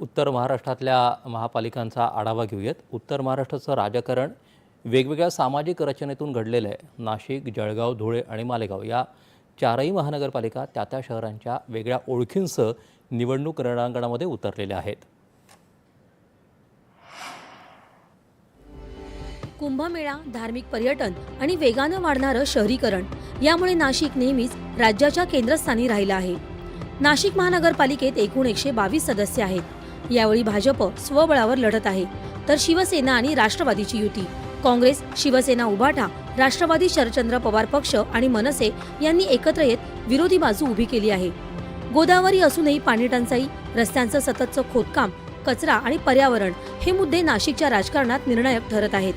उत्तर महाराष्ट्रातल्या महापालिकांचा आढावा घेऊयात. उत्तर महाराष्ट्राचं राजकारण वेगवेगळ्या सामाजिक रचनेतून घडलेलं आहे. नाशिक जळगाव धुळे आणि मालेगाव या चारही महानगरपालिका त्या त्या शहरांच्या वेगळ्या ओळखींसह निवडणूक रणांगणामध्ये उतरलेल्या आहेत. कुंभमेळा धार्मिक पर्यटन आणि वेगानं वाढणारं शहरीकरण यामुळे नाशिक नेहमीच राज्याच्या केंद्रस्थानी राहिलं आहे. नाशिक महानगरपालिकेत एकूण एकशे बावीस सदस्य आहेत. यावेळी भाजप स्वबळावर लढत आहे. तर शिवसेना आणि राष्ट्रवादीची युती. काँग्रेस शिवसेना उभाठा राष्ट्रवादी शरचंद्र पवार पक्ष आणि मनसे यांनी एकत्र येत विरोधी बाजू उभी केली आहे. गोदावरी असूनही पाणीटंचाई रस्त्यांचं सततचं खोदकाम कचरा आणि पर्यावरण हे मुद्दे नाशिकच्या राजकारणात निर्णायक ठरत आहेत.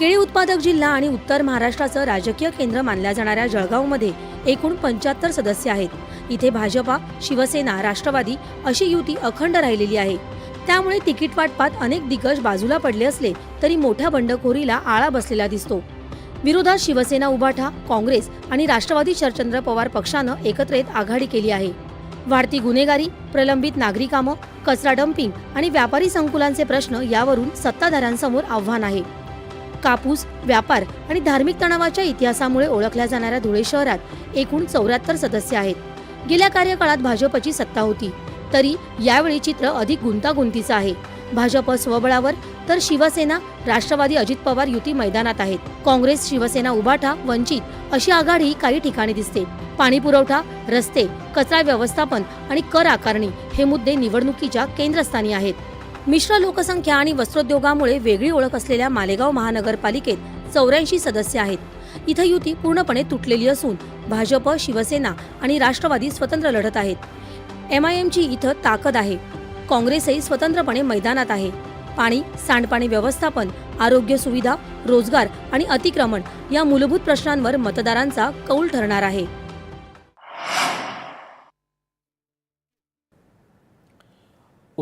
केळी उत्पादक जिल्हा आणि उत्तर महाराष्ट्राचं राजकीय केंद्र मानल्या जाणाऱ्या जळगावमध्ये एकूण पंच्याहत्तर सदस्य आहेत. इथे भाजपा शिवसेना राष्ट्रवादी अशी युती अखंड राहिलेली आहे. त्यामुळे तिकीट वाटपात अनेक दिग्गज बाजूला पडले असले तरी मोठ्या बंडखोरीला आळा बसलेला दिसतो. विरोधात शिवसेना उभाठा काँग्रेस आणि राष्ट्रवादी शरचंद्र पवार पक्षानं एकत्र येत आघाडी केली आहे. वाढती गुन्हेगारी प्रलंबित नागरी कामं कचरा डम्पिंग आणि व्यापारी संकुलांचे प्रश्न यावरून सत्ताधाऱ्यांसमोर आव्हान आहे. कापूस व्यापार आणि धार्मिक तणावाच्या इतिहासामुळे ओळखल्या जाणाऱ्या धुळे शहरात एकूण चौऱ्याहत्तर सदस्य आहेत. गेल्या कार्यकाळात भाजपची सत्ता होती. तरी यावेळी चित्र अधिक गुंतागुंतीचं आहे. भाजप स्वबळावर तर शिवसेना राष्ट्रवादी अजित पवार युती मैदानात आहेत. काँग्रेस शिवसेना उभाठा वंचित अशी आघाडी काही ठिकाणी दिसते. पाणी पुरवठा रस्ते कचरा व्यवस्थापन आणि कर आकारणी हे मुद्दे निवडणुकीच्या केंद्रस्थानी आहेत. मिश्र लोकसंख्या आणि वस्त्रोद्योगामुळे वेगळी ओळख असलेल्या मालेगाव महानगरपालिकेत चौऱ्याऐंशी सदस्य आहेत. इथं युती पूर्णपणे तुटलेली असून भाजप शिवसेना आणि राष्ट्रवादी स्वतंत्र लढत आहेत. एम आय एमची इथं ताकद आहे. काँग्रेसही स्वतंत्रपणे मैदानात आहे. पाणी सांडपाणी व्यवस्थापन आरोग्य सुविधा रोजगार आणि अतिक्रमण या मूलभूत प्रश्नांवर मतदारांचा कौल ठरणार आहे.